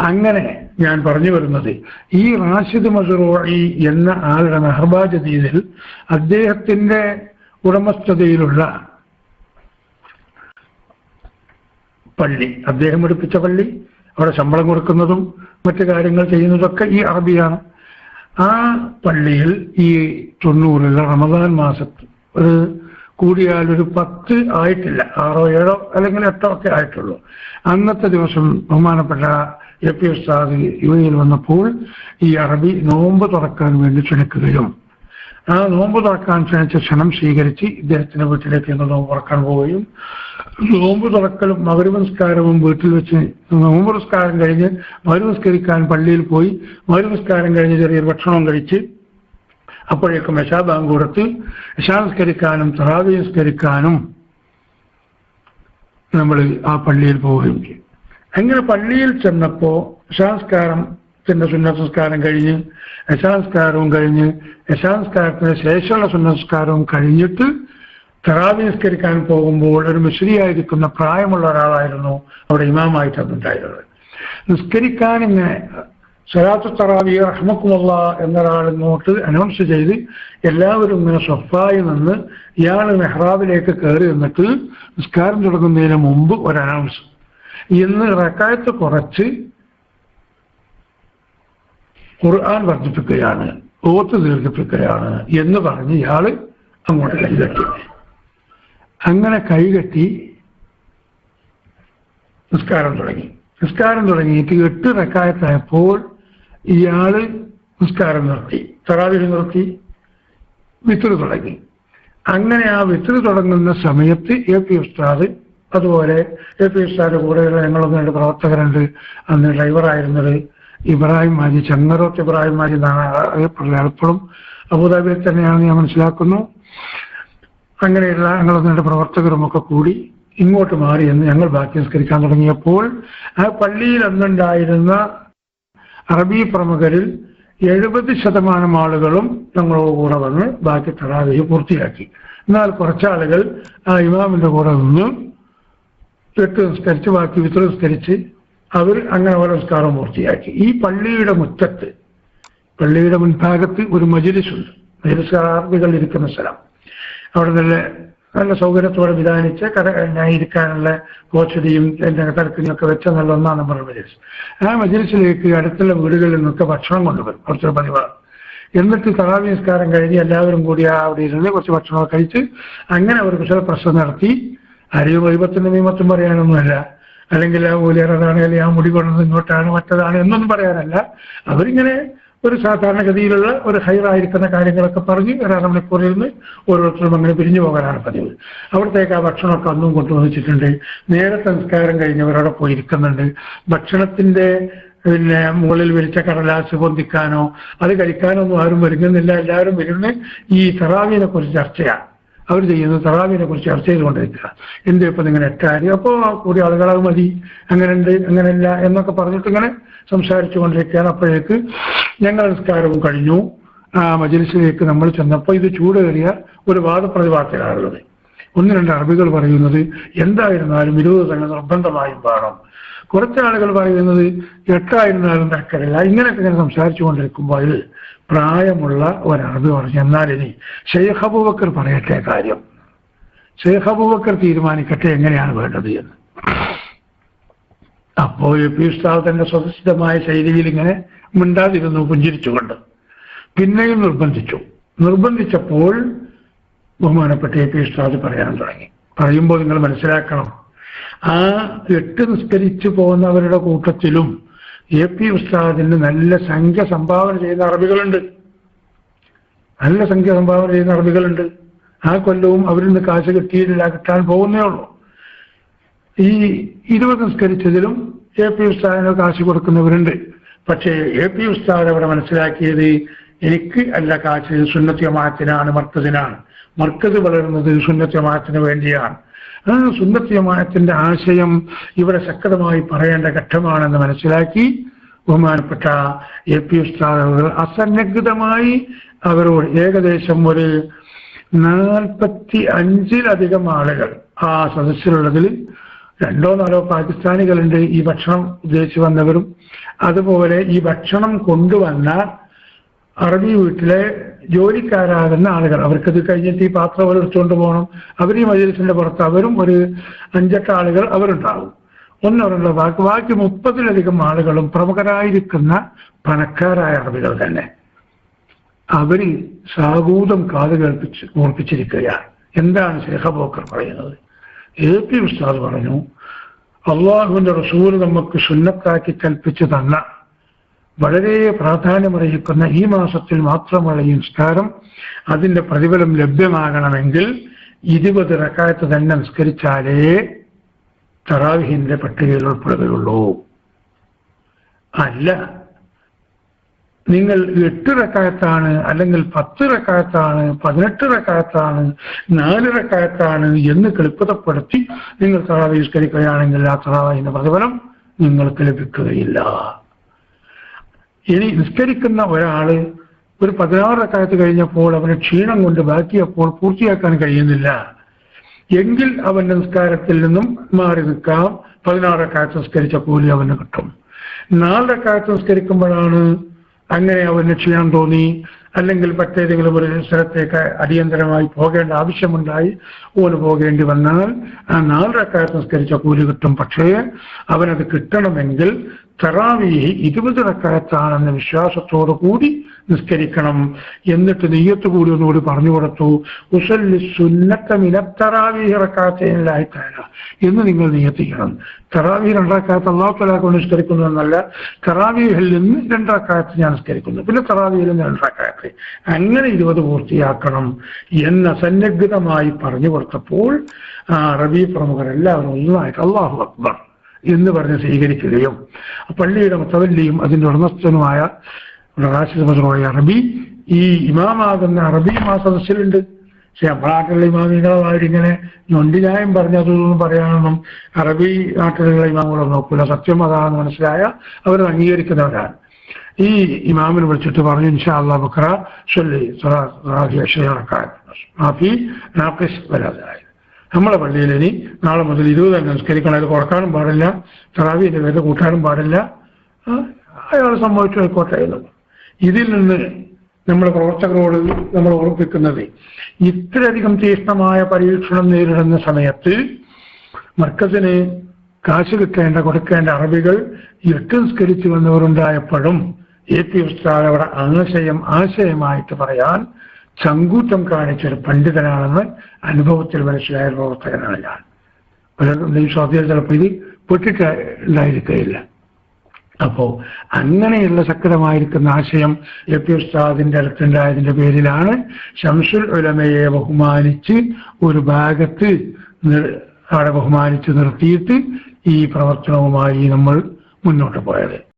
അങ്ങനെ ഞാൻ പറഞ്ഞു വരുന്നത്. ഈ റാഷിദ് മസറോയി എന്ന ആളുടെ നഹർബാജതീതിൽ അദ്ദേഹത്തിന്റെ ഉടമസ്ഥതയിലുള്ള പള്ളി അദ്ദേഹം എടുപ്പിച്ച പള്ളി അവിടെ ശമ്പളം കൊടുക്കുന്നതും മറ്റു കാര്യങ്ങൾ ചെയ്യുന്നതൊക്കെ ഈ അറബിയാണ്. ആ പള്ളിയിൽ ഈ തൊണ്ണൂറിലെ റമദാൻ മാസത്തിൽ ഒരു കൂടിയാൽ ഒരു പത്ത് ആയിട്ടില്ല. ആറോ ഏഴോ അല്ലെങ്കിൽ എട്ടോ ഒക്കെ ആയിട്ടുള്ളൂ. അന്നത്തെ ദിവസം ബഹുമാനപ്പെട്ട എ പി ഉസ്താദ് യു എയിൽ വന്നപ്പോൾ ഈ അറബി നോമ്പ് തുറക്കാൻ വേണ്ടി ക്ഷണിക്കുകയും ആ നോമ്പ് തുറക്കാൻ ക്ഷണിച്ച ക്ഷണം സ്വീകരിച്ച് ഇദ്ദേഹത്തിന്റെ വീട്ടിലേക്ക് ഇന്ന് നോമ്പ് തുറക്കാൻ പോവുകയും നോമ്പ് തുറക്കലും മകരമസ്കാരവും വീട്ടിൽ വെച്ച് നോമ്പ് നമസ്കാരം കഴിഞ്ഞ് മകരമസ്കരിക്കാൻ പള്ളിയിൽ പോയി. മകരമസ്കാരം കഴിഞ്ഞ് ചെറിയ ഭക്ഷണം കഴിച്ച് അപ്പോഴേക്കും യശാബാങ്ക് കൊടുത്ത് യശാംസ്കരിക്കാനും തറാവി നിസ്കരിക്കാനും നമ്മൾ ആ പള്ളിയിൽ പോവുകയും ചെയ്യും. അങ്ങനെ പള്ളിയിൽ ചെന്നപ്പോ യശാംസ്കാരത്തിന്റെ സുന്നസംസ്കാരം കഴിഞ്ഞ് യശാംസ്കാരവും കഴിഞ്ഞ് യശാംസ്കാരത്തിന് ശേഷമുള്ള സുന്നസംസ്കാരവും കഴിഞ്ഞിട്ട് തറാവി നിസ്കരിക്കാൻ പോകുമ്പോൾ ഒരു മിശ്രിയായിരിക്കുന്ന പ്രായമുള്ള ഒരാളായിരുന്നു അവിടെ ഇമാമായിട്ട് അതുണ്ടായിരുന്നത് നിസ്കരിക്കാൻ ഇങ്ങനെ സലാത്തു തറാവി റഹ്മക്കുമല്ല എന്നൊരാൾ ഇങ്ങോട്ട് അനൗൺസ് ചെയ്ത് എല്ലാവരും ഇങ്ങനെ സ്വഫായി നിന്ന് ഇയാൾ മെഹ്റാബിലേക്ക് കയറി നിന്നിട്ട് നിസ്കാരം തുടങ്ങുന്നതിന് മുമ്പ് ഒരു അനൗൺസ് ഇന്ന് റക്കായത്ത് കുറച്ച് ഖുർആൻ വർദ്ധിപ്പിക്കുകയാണ് ഓത്ത് ദീർഘിപ്പിക്കുകയാണ് എന്ന് പറഞ്ഞ് ഇയാൾ അങ്ങോട്ട് കൈകെട്ടി. അങ്ങനെ കൈകെട്ടി നിസ്കാരം തുടങ്ങി. നിസ്കാരം തുടങ്ങിയിട്ട് എട്ട് റക്കായത്തായപ്പോൾ ഇയാൾ നിസ്കാരം നിർത്തി തറാവിഹ് നിർത്തി വിത്തു തുടങ്ങി. അങ്ങനെ ആ വിത്തു തുടങ്ങുന്ന സമയത്ത് എ പി ഉസ്താദ് അതുപോലെ എ പി ഉസ്താദ് കൂടെയുള്ള ഞങ്ങളൊന്നും രണ്ട് പ്രവർത്തകരുണ്ട്. അന്ന് ഡ്രൈവറായിരുന്നത് ഇബ്രാഹിം മാജി ചെങ്ങറോത്ത് ഇബ്രാഹിം മാജി എന്നാണ് അറിയപ്പെടുന്നത് എപ്പോഴും അബുദാബിയിൽ തന്നെയാണ് ഞാൻ മനസ്സിലാക്കുന്നു. അങ്ങനെയുള്ള ഞങ്ങളൊന്നും രണ്ട് പ്രവർത്തകരും ഒക്കെ കൂടി ഇങ്ങോട്ട് മാറി എന്ന് ഞങ്ങൾ ബാക്കി നിസ്കരിക്കാൻ തുടങ്ങിയപ്പോൾ ആ പള്ളിയിൽ അന്നുണ്ടായിരുന്ന അറബി പ്രമുഖരിൽ എഴുപത് ശതമാനം ആളുകളും തങ്ങളുടെ കൂടെ വന്ന് ബാക്കി തറാവി പൂർത്തിയാക്കി. എന്നാൽ കുറച്ചാളുകൾ ആ ഇമാമിന്റെ കൂടെ നിന്ന് എട്ട് നിസ്കരിച്ച് ബാക്കി വിത്ര നിസ്കരിച്ച് അവർ അങ്ങനെ ഓരോ നിസ്കാരം പൂർത്തിയാക്കി. ഈ പള്ളിയുടെ മുറ്റത്ത് പള്ളിയുടെ മുൻഭാഗത്ത് ഒരു മജിലിസുണ്ട്. മജിലിസ് അറബികൾ ഇരിക്കുന്ന സ്ഥലം. അവിടെ നല്ല നല്ല സൗകര്യത്തോടെ വിധാനിച്ച് കട ഇരിക്കാനുള്ള കോച്ചടിയും എന്റെ തരത്തിനും ഒക്കെ വെച്ച നല്ല ഒന്നാം നമ്പർ മജിലിസ്. ആ മജിലിസിലേക്ക് അടുത്തുള്ള വീടുകളിൽ നിന്നൊക്കെ ഭക്ഷണം കൊണ്ടുവരും. കുറച്ചൊരു പതിവാണ് എന്നിട്ട് തറാവി കഴിഞ്ഞ് എല്ലാവരും കൂടി അവിടെ ഇരുന്ന് കുറച്ച് ഭക്ഷണം കഴിച്ച് അങ്ങനെ ഒരു കുശല പ്രശ്നം നടത്തി. ആരെയും വൈപത്തിന്റെ നിയമത്തും പറയാനൊന്നുമല്ല. അല്ലെങ്കിൽ ആ മൂല്യറാണ് അല്ലെങ്കിൽ ആ മുടി കൊണ്ടത് ഇങ്ങോട്ടാണ് മറ്റതാണ് എന്നൊന്നും പറയാനല്ല. അവരിങ്ങനെ ഒരു സാധാരണഗതിയിലുള്ള ഒരു ഹൈറായിരിക്കുന്ന കാര്യങ്ങളൊക്കെ പറഞ്ഞ് നിന്ന് ഓരോരുത്തരും അങ്ങനെ പിരിഞ്ഞു പോകാനാണ് പതിവ്. അവിടത്തേക്ക് ആ ഭക്ഷണമൊക്കെ അന്നും കൊണ്ടുവന്നിട്ടുണ്ട് നേരെ സംസ്കാരം കഴിഞ്ഞവരവിടെ പോയിരിക്കുന്നുണ്ട്. ഭക്ഷണത്തിന്റെ പിന്നെ മുകളിൽ വിരിച്ച കടലാസ് പൊന്തിക്കാനോ അത് കഴിക്കാനോ ഒന്നും ആരും വരുന്നില്ല എല്ലാവരും വരുന്ന ഈ തറാവിനെ കുറിച്ച് ചർച്ചയാണ്. അവർ ചെയ്യുന്നത് തടാകിനെ കുറിച്ച് ചർച്ച ചെയ്തുകൊണ്ടിരിക്കുക. എന്ത് ഇപ്പം നിങ്ങൾ എട്ടാരി അപ്പോൾ കൂടി ആളുകളത് മതി. അങ്ങനെയുണ്ട് അങ്ങനെയല്ല എന്നൊക്കെ പറഞ്ഞിട്ട് ഇങ്ങനെ സംസാരിച്ചു കൊണ്ടിരിക്കുകയാണ് അപ്പോഴേക്ക് ഞങ്ങൾ നിസ്കാരവും കഴിഞ്ഞു. മജലിസിലേക്ക് നമ്മൾ ചെന്നപ്പോൾ ഇത് ചൂടേറിയ ഒരു വാദപ്രതിവാദത്തിലാണുള്ളത് ഒന്ന് രണ്ട് അറബികൾ പറയുന്നത് എന്തായിരുന്നാലും ഇരുപത് തന്നെ നിർബന്ധമായും വേണം. കുറച്ച് ആളുകൾ പറയുന്നത് എട്ടായിരുന്നാലും തരക്കടില്ല. ഇങ്ങനെയൊക്കെ ഇങ്ങനെ സംസാരിച്ചു കൊണ്ടിരിക്കുമ്പോൾ അതിൽ പ്രായമുള്ള ഒരാളെന്ന് പറഞ്ഞു. എന്നാൽ ഇനി ഷെയ്ഖ് അബൂബക്കർ പറയട്ടെ കാര്യം. ഷെയ്ഖ് അബൂബക്കർ തീരുമാനിക്കട്ടെ എങ്ങനെയാണ് വേണ്ടത് എന്ന്. അപ്പോ എ പി ഉസ്താദ് തന്റെ സ്വതസിദ്ധമായ ശൈലിയിൽ ഇങ്ങനെ മിണ്ടാതിരുന്നു പുഞ്ചിരിച്ചുകൊണ്ട്. പിന്നെയും നിർബന്ധിച്ചു. നിർബന്ധിച്ചപ്പോൾ ബഹുമാനപ്പെട്ട എ പി ഉസ്താദ് പറയാൻ തുടങ്ങി. പറയുമ്പോൾ നിങ്ങൾ മനസ്സിലാക്കണം ആ എട്ട് നിസ്കരിച്ചു പോകുന്നവരുടെ കൂട്ടത്തിലും എ പി ഉസ്താദിന് നല്ല സംഖ്യ സംഭാവന ചെയ്യുന്ന അറബികളുണ്ട്. നല്ല സംഖ്യ സംഭാവന ചെയ്യുന്ന അറബികളുണ്ട്. ആ കൊല്ലവും അവരിൽ നിന്ന് കാശ് കിട്ടിയിട്ടില്ല കിട്ടാൻ പോകുന്നേ ഉള്ളൂ. ഈ ഇരുപത് നിസ്കരിച്ചതിലും എ പി ഉസ്താദിന് കാശ് കൊടുക്കുന്നവരുണ്ട്. പക്ഷേ എ പി ഉസ്താദ് അവിടെ മനസ്സിലാക്കിയത് എനിക്ക് അല്ല കാശ് സുന്നത്യമാത്തിനാണ് മർക്കസിനാണ്. മർക്കസ് വളരുന്നത് സുന്നത്യമാത്തിന് വേണ്ടിയാണ്. ആ സുന്നത്യമാനത്തിന്റെ ആശയം ഇവിടെ ശക്തമായി പറയേണ്ട ഘട്ടമാണെന്ന് മനസ്സിലാക്കി ബഹുമാനപ്പെട്ട എ പി ഉസ്താദ് അസന്നിഗ്ധമായി അവരോട് ഏകദേശം ഒരു നാൽപ്പത്തി അഞ്ചിലധികം ആളുകൾ ആ സദസ്സിലുള്ളതിൽ രണ്ടോ നാലോ പാകിസ്ഥാനികളുണ്ട് ഈ ഭക്ഷണം ഉദ്ദേശിച്ചു വന്നവരും. അതുപോലെ ഈ ഭക്ഷണം കൊണ്ടുവന്ന അറബി വീട്ടിലെ ജോലിക്കാരാകുന്ന ആളുകൾ. അവർക്കത് കഴിഞ്ഞിട്ട് ഈ പാത്രം എടുത്തുകൊണ്ട് പോകണം. അവർ ഈ മജലിസിന്റെ പുറത്ത് അവരും ഒരു അഞ്ചെട്ട് ആളുകൾ അവരുണ്ടാവും. ഒന്നവരുള്ള ബാക്കി ബാക്കി മുപ്പതിലധികം ആളുകളും പ്രമുഖരായിരിക്കുന്ന പണക്കാരായ അറബികൾ തന്നെ. അവർ സാഗൂതം കാത് കേൾപ്പിച്ച് ഓർപ്പിച്ചിരിക്കുകയാണ്. എന്താണ് ശേഖബോക്കർ പറയുന്നത്? എ പി ഉസ്താദ് പറഞ്ഞു അള്ളാഹുവിന്റെ റസൂൽ നമുക്ക് സുന്നത്താക്കി കൽപ്പിച്ചു തന്ന വളരെ പ്രാധാന്യമറിയിക്കുന്ന ഈ മാസത്തിൽ മാത്രമുള്ള ഈ നിസ്കാരം അതിന്റെ പ്രതിഫലം ലഭ്യമാകണമെങ്കിൽ ഇരുപത് റക്കായത്ത് തന്നെ നിസ്കരിച്ചാലേ തറാവിഹിന്റെ പട്ടികയിൽ ഉൾപ്പെടുകയുള്ളൂ. അല്ല നിങ്ങൾ എട്ട് റക്കായത്താണ് അല്ലെങ്കിൽ പത്ത് റക്കായത്താണ് പതിനെട്ട് റക്കായത്താണ് നാല് റക്കായത്താണ് എന്ന് കെളിപ്പതപ്പെടുത്തി നിങ്ങൾ തറാവി നിസ്കരിക്കുകയാണെങ്കിൽ ആ തറാവിന്റെ പ്രതിഫലം നിങ്ങൾക്ക് ലഭിക്കുകയില്ല. ഇനി നിസ്കരിക്കുന്ന ഒരാൾ ഒരു പതിനാറ് കാലത്ത് കഴിഞ്ഞപ്പോൾ അവന് ക്ഷീണം കൊണ്ട് ബാക്കിയപ്പോൾ പൂർത്തിയാക്കാൻ കഴിയുന്നില്ല. എങ്കിൽ അവന്റെ നിസ്കാരത്തിൽ നിന്നും മാറി നിൽക്കാം. പതിനാറ് കാലത്ത് നിസ്കരിച്ച കൂലി അവന് കിട്ടും. നാലര കാലത്ത് നിസ്കരിക്കുമ്പോഴാണ് അങ്ങനെ അവന് ക്ഷീണം തോന്നി. അല്ലെങ്കിൽ മറ്റേതെങ്കിലും ഒരു സ്ഥലത്തേക്ക് അടിയന്തരമായി പോകേണ്ട ആവശ്യമുണ്ടായി ഓന് പോകേണ്ടി വന്നാൽ ആ നാല് സംസ്കരിച്ച കൂലി കിട്ടും. പക്ഷേ അവനത് കിട്ടണമെങ്കിൽ തെറാവിയെ ഇരുപത് റക്കാരത്താണെന്ന വിശ്വാസത്തോടു കൂടി നിസ്കരിക്കണം. എന്നിട്ട് നെയ്യത്ത് കൂടി ഒന്നുകൂടി പറഞ്ഞു കൊടുത്തു. ഉസല്ലി സുന്നത്ത മിനത്തറാവി റക്കാത്തേലായിട്ടായ എന്ന് നിങ്ങൾ നിയത്തിക്കണം. തറാവി രണ്ടാക്കാത്ത അള്ളാഹു നിസ്കരിക്കുന്നു എന്നല്ല തറാവിയിൽ നിന്ന് രണ്ടാക്കാലത്ത് ഞാൻ നിസ്കരിക്കുന്നു. പിന്നെ തറാവിയിൽ നിന്ന് രണ്ടാക്കാലത്ത് അങ്ങനെ ഇരുപത് പൂർത്തിയാക്കണം എന്ന സന്നിഗ്ധമായി പറഞ്ഞു കൊടുത്തപ്പോൾ റബി പ്രമുഖർ എല്ലാവരും ഒന്നായിട്ട് അള്ളാഹു അക്ബർ എന്ന് പറഞ്ഞ് സ്വീകരിക്കുകയും പള്ളിയുടെ മുത്തവല്ലിയും അതിന്റെ ഉടമസ്ഥനുമായ മസറോയ അറബി. ഈ ഇമാമാകുന്ന അറബി ആ സദസ്സിലുണ്ട് പക്ഷെ നമ്മുടെ നാട്ടിലുള്ള ഇമാമികളായിട്ട് ഇങ്ങനെ ഞൊണ്ടിനായം പറഞ്ഞ അതൊന്നും പറയാനൊന്നും അറബി നാട്ടിലുള്ള ഇമാമുകളൊന്നും നോക്കൂല. സത്യം അതാണെന്ന് മനസ്സിലായ അവർ അംഗീകരിക്കുന്നവരാണ്. ഈ ഇമാമിനെ വിളിച്ചിട്ട് പറഞ്ഞു ഇൻഷാ അള്ളാ ബക്ര ചൊല്ലി മാഫി നാക്കിസ് വരാതായി. നമ്മളെ പള്ളിയിൽ ഇനി നാളെ മുതൽ ഇരുപത് നിസ്കരിക്കണം. അത് കുറക്കാനും പാടില്ല. തറാവിന്റെ പേര് കൂട്ടാനും പാടില്ല. അയാൾ സംഭവിച്ചു ആയിക്കോട്ടെ ഇതിൽ നിന്ന് നമ്മുടെ പ്രവർത്തകരോട് നമ്മൾ ഓർപ്പിക്കുന്നത് ഇത്രയധികം തീഷ്ണമായ പരീക്ഷണം നേരിടുന്ന സമയത്ത് മർക്കസിന് കാശ് കിട്ടേണ്ട കൊടുക്കേണ്ട അറബികൾ എട്ട് നിസ്കരിച്ചു വന്നവരുണ്ടായപ്പോഴും എ പി അവിടെ ആശയം ആശയമായിട്ട് പറയാൻ ചങ്കൂറ്റം കാണിച്ചൊരു പണ്ഡിതനാണെന്ന് അനുഭവത്തിൽ മനസ്സിലായ പ്രവർത്തകനാണ് ഞാൻ. പലരും സ്വാധീനം ചിലപ്പോൾ ഇത് പൊട്ടിട്ട് ഉണ്ടായിരിക്കുകയില്ല അപ്പോ അങ്ങനെയുള്ള ശക്തമായിരിക്കുന്ന ആശയം എ പി ഉസ്താദിന്റെ അടുത്തുണ്ടായതിന്റെ പേരിലാണ് ഷംസുൽ ഉലമയെ ബഹുമാനിച്ച് ഒരു ഭാഗത്ത് അവിടെ ബഹുമാനിച്ച് നിർത്തിയിട്ട് ഈ പ്രവർത്തനവുമായി നമ്മൾ മുന്നോട്ട് പോയത്.